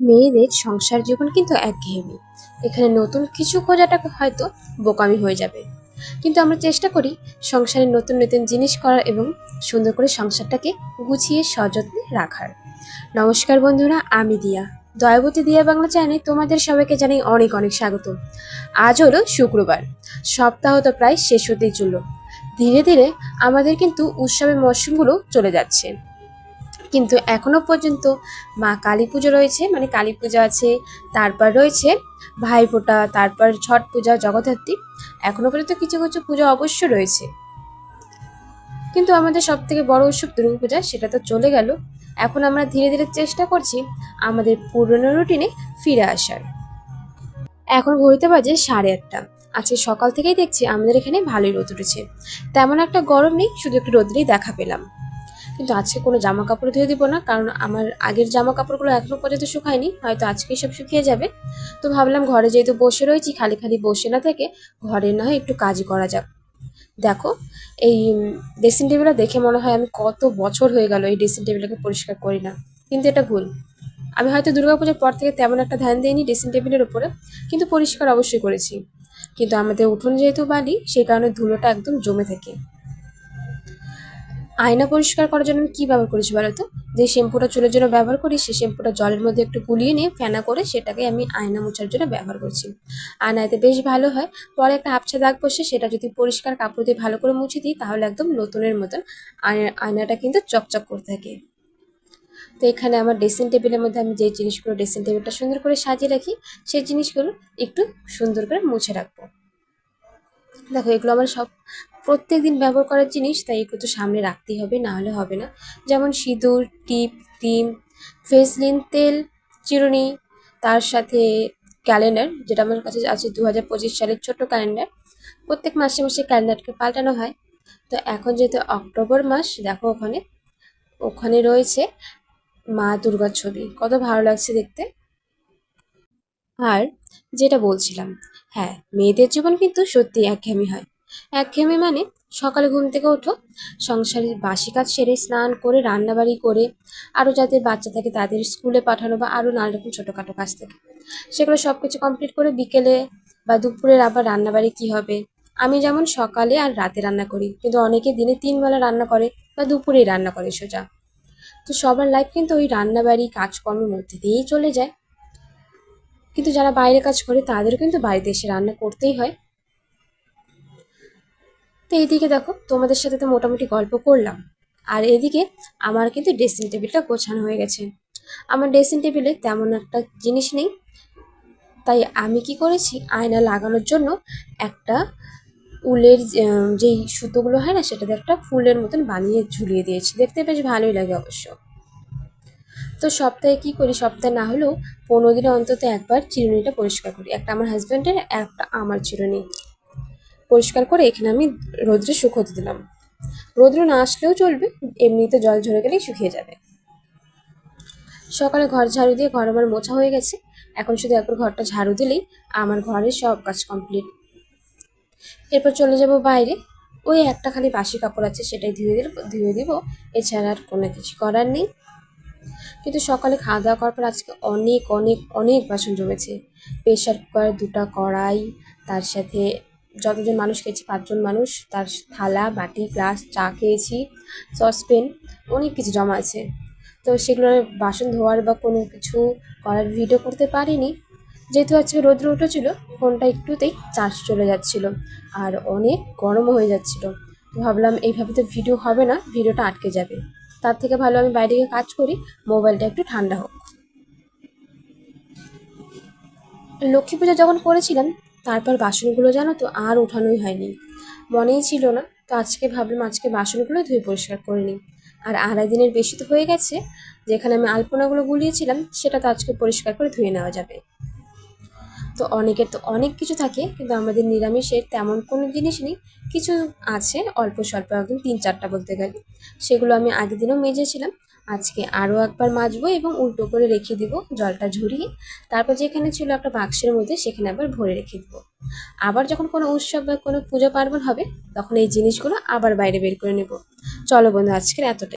মেয়েদের সংসার জীবন কিন্তু একঘেয়েমি। এখানে নতুন কিছু খোঁজাটা হয়তো বোকামি হয়ে যাবে। কিন্তু আমরা চেষ্টা করি সংসারে নতুন নতুন জিনিস করার এবং সুন্দর করে সংসারটাকে গুছিয়ে সযত্নে রাখার। নমস্কার বন্ধুরা, আমি দিয়া। দয়াবতী দিয়া বাংলা চ্যানেলে তোমাদের সবাইকে জানাই অনেক অনেক স্বাগত। আজ হলো শুক্রবার। সপ্তাহ তো প্রায় শেষ হতেই চলল। ধীরে ধীরে আমাদের কিন্তু উৎসবের মরশুমগুলো চলে যাচ্ছে। কিন্তু এখনও পর্যন্ত মা কালী পুজো রয়েছে মানে কালী পূজা আছে, তারপর রয়েছে ভাইফোঁটা তারপর ছট পূজা, জগদ্ধাত্রী, এখনও পর্যন্ত কিছু কিছু পুজো অবশ্য রয়েছে। কিন্তু আমাদের সব থেকে বড় উৎসব দুর্গা পূজা, সেটা তো চলে গেল। এখন আমরা ধীরে ধীরে চেষ্টা করছি আমাদের পুরনো রুটিনে ফিরে আসার। এখন ঘড়িতে বাজে সাড়ে আটটা। আজকে সকাল থেকেই দেখছি আমাদের এখানে ভালোই রোদ উঠেছে। তেমন একটা গরম নেই, শুধু একটু রোদ্রেই দেখা পেলাম। কিন্তু আজকে কোনো জামা কাপড় ধুয়ে দিব না, কারণ আমার আগের জামা কাপড়গুলো এখনও পর্যন্ত শুকায়নি, হয়তো আজকেই সব শুকিয়ে যাবে। তো ভাবলাম ঘরে যেহেতু বসে রয়েছি, খালি খালি বসে না থেকে ঘরে না হয় একটু কাজ করা যাক। দেখো, এই ড্রেসিং টেবিলটা দেখে মনে হয় আমি কত বছর হয়ে গেল এই ড্রেসিং টেবিলটাকে পরিষ্কার করি না। কিন্তু এটা ভুল। আমি হয়তো দুর্গাপুজোর পর থেকে তেমন একটা ধ্যান দিইনি ড্রেসিং টেবিলের উপরে, কিন্তু পরিষ্কার অবশ্যই করেছি। কিন্তু আমাদের উঠোন যেহেতু বালি, সেই কারণে ধুলোটা একদম জমে থাকে। আয়না পরিষ্কার করার জন্য আমি কী ব্যবহার করেছি বলো তো? যে শ্যাম্পুটা চুলের জন্য ব্যবহার করি সেই শ্যাম্পুটা জলের মধ্যে একটু গুলিয়ে নিয়ে ফেনা করে সেটাকে আমি আয়না মোছার জন্য ব্যবহার করছি। আয়নাতে বেশ ভালো হয়। পরে একটা আবছা দাগ বসে সেটা যদি পরিষ্কার কাপড় দিয়ে ভালো করে মুছে দিই, তাহলে একদম নতুনের মতন আয়না আয়নাটা কিন্তু চকচক করে থাকে। তো এখানে আমার ড্রেসিং টেবিলের মধ্যে আমি যে জিনিসগুলো ড্রেসিং টেবিলটা সুন্দর করে সাজিয়ে রাখি, সেই জিনিসগুলো একটু সুন্দর করে মুছে রাখব। দেখো এগুলো আমার সব প্রত্যেক দিন ব্যবহার করার জিনিস, তাই তো সামনে রাখতেই হবে, না হলে হবে না। যেমন সিঁদুর, টিপ ক্রিম ফেসলিন তেল, চিরুনি, তার সাথে ক্যালেন্ডার যেটা আমার কাছে আছে দু হাজার পঁচিশ সালের ছোট্ট ক্যালেন্ডার প্রত্যেক মাসে মাসে ক্যালেন্ডারকে পাল্টানো হয়। তো এখন যেহেতু অক্টোবর মাস, দেখো ওখানে ওখানে রয়েছে মা দুর্গার ছবি। কত ভালো লাগছে দেখতে। আর যেটা বলছিলাম হ্যাঁ মেয়েদের জীবন কিন্তু সত্যি একঘেয়েমি হয়। একঘেয়েমি মানে সকালে ঘুম থেকে ওঠো, সংসারের বাসি কাজ সেরে স্নান করে, রান্নাবাড়ি করে আরও যাদের বাচ্চা থাকে তাদের স্কুলে পাঠানো বা আরও নানা রকম ছোটোখাটো কাজ থাকে। সেগুলো সব কিছু কমপ্লিট করে বিকেলে বা দুপুরের আবার রান্নাবাড়ি কী হবে? আমি যেমন সকালে আর রাতে রান্না করি, কিন্তু অনেকে দিনে তিন বেলা রান্না করে বা দুপুরেই রান্না করে সোজা। তো সবার লাইফ কিন্তু ওই রান্নাবাড়ি, কাজকর্মের মধ্যে দিয়েই চলে যায়। কিন্তু যারা বাইরে কাজ করে তাদেরও কিন্তু বাড়িতে এসে রান্না করতেই হয়। তো এইদিকে দেখো, তোমাদের সাথে তো মোটামুটি গল্প করলাম। আর এদিকে আমার কিন্তু ড্রেসিং টেবিলটা গোছানো হয়ে গেছে। আমার ড্রেসিং টেবিলে তেমন একটা জিনিস নেই। তাই আমি কি করেছি, আয়না লাগানোর জন্য একটা উলের যেই সুতোগুলো হয় না, সেটাতে একটা ফুলের মতন বানিয়ে ঝুলিয়ে দিয়েছি। দেখতে বেশ ভালোই লাগে অবশ্য। তো সপ্তাহে কী করি, সপ্তাহে না হলেও পনেরো দিনে অন্তত একবার চিরুনিটা পরিষ্কার করি। একটা আমার হাজব্যান্ডের একটা আমার চিরুনি। পরিষ্কার করে এখানে আমি রোদ্রে শুকোতে দিলাম। রোদ্র না আসলেও চলবে, এমনিতে জল ঝরে গেলেই শুকিয়ে যাবে। সকালে ঘর ঝাড়ু দিয়ে ঘর আমার মোছা হয়ে গেছে। এখন শুধু একবার ঘরটা ঝাড়ু দিলেই আমার ঘরের সব কাজ কমপ্লিট এরপর চলে যাব বাইরে। ওই একটা খালি বাসি কাপড় আছে, সেটাই ধুয়ে দিব ধুয়ে দিব। এছাড়া আর কোনো কিছু করার নেই। কিন্তু সকালে খাওয়া দাওয়া করার পর আজকে অনেক অনেক অনেক বাসন জমেছে। প্রেশার কুকার দুটা কড়াই, তার সাথে যতজন মানুষ খেয়েছি, পাঁচজন মানুষ, তার থালা, বাটি, গ্লাস, চা খেয়েছি সসপেন অনেক কিছু জমা আছে। তো সেগুলো বাসন ধোয়ার বা কোনো কিছু করার ভিডিও করতে পারিনি। যেহেতু আজকে রৌদ্র উঠেছিল, ফোনটা একটুতেই চার্জ চলে যাচ্ছিল আর অনেক গরমও হয়ে যাচ্ছিল। ভাবলাম এইভাবে তো ভিডিও হবে না ভিডিওটা আটকে যাবে। তার থেকে ভালো আমি বাইরে গিয়ে কাজ করি মোবাইলটা একটু ঠান্ডা হোক। লক্ষ্মী পুজো যখন করেছিলাম তারপর বাসনগুলো জানো তো আর উঠানোই হয়নি। মনেই ছিল না, তো আজকে ভাবলাম আজকে বাসনগুলো ধুয়ে পরিষ্কার করে নিই। আর আড়াই দিনের বেশি তো হয়ে গেছে, যেখানে আমি আলপনাগুলো গুলিয়েছিলাম, সেটা তো আজকে পরিষ্কার করে ধুয়ে নেওয়া যাবে। তো অনেকের তো অনেক কিছু থাকে, কিন্তু আমাদের নিরামিষের তেমন কোনো জিনিস নেই। কিছু আছে, অল্প স্বল্প, একদম তিন চারটা বলতে গেলে। সেগুলো আমি আগের দিনও মেজেছিলাম আজকে আরও একবার মাজবো এবং উল্টো করে রেখে দিব জলটা ঝরিয়ে। তারপর যেখানে ছিল একটা বাক্সের মধ্যে সেখানে আবার ভরে রেখে দিব। আবার যখন কোনো উৎসব বা কোনো পুজো পার্বণ হবে, তখন এই জিনিসগুলো আবার বাইরে বের করে নেব। চলো বন্ধু, আজকের এতটাই।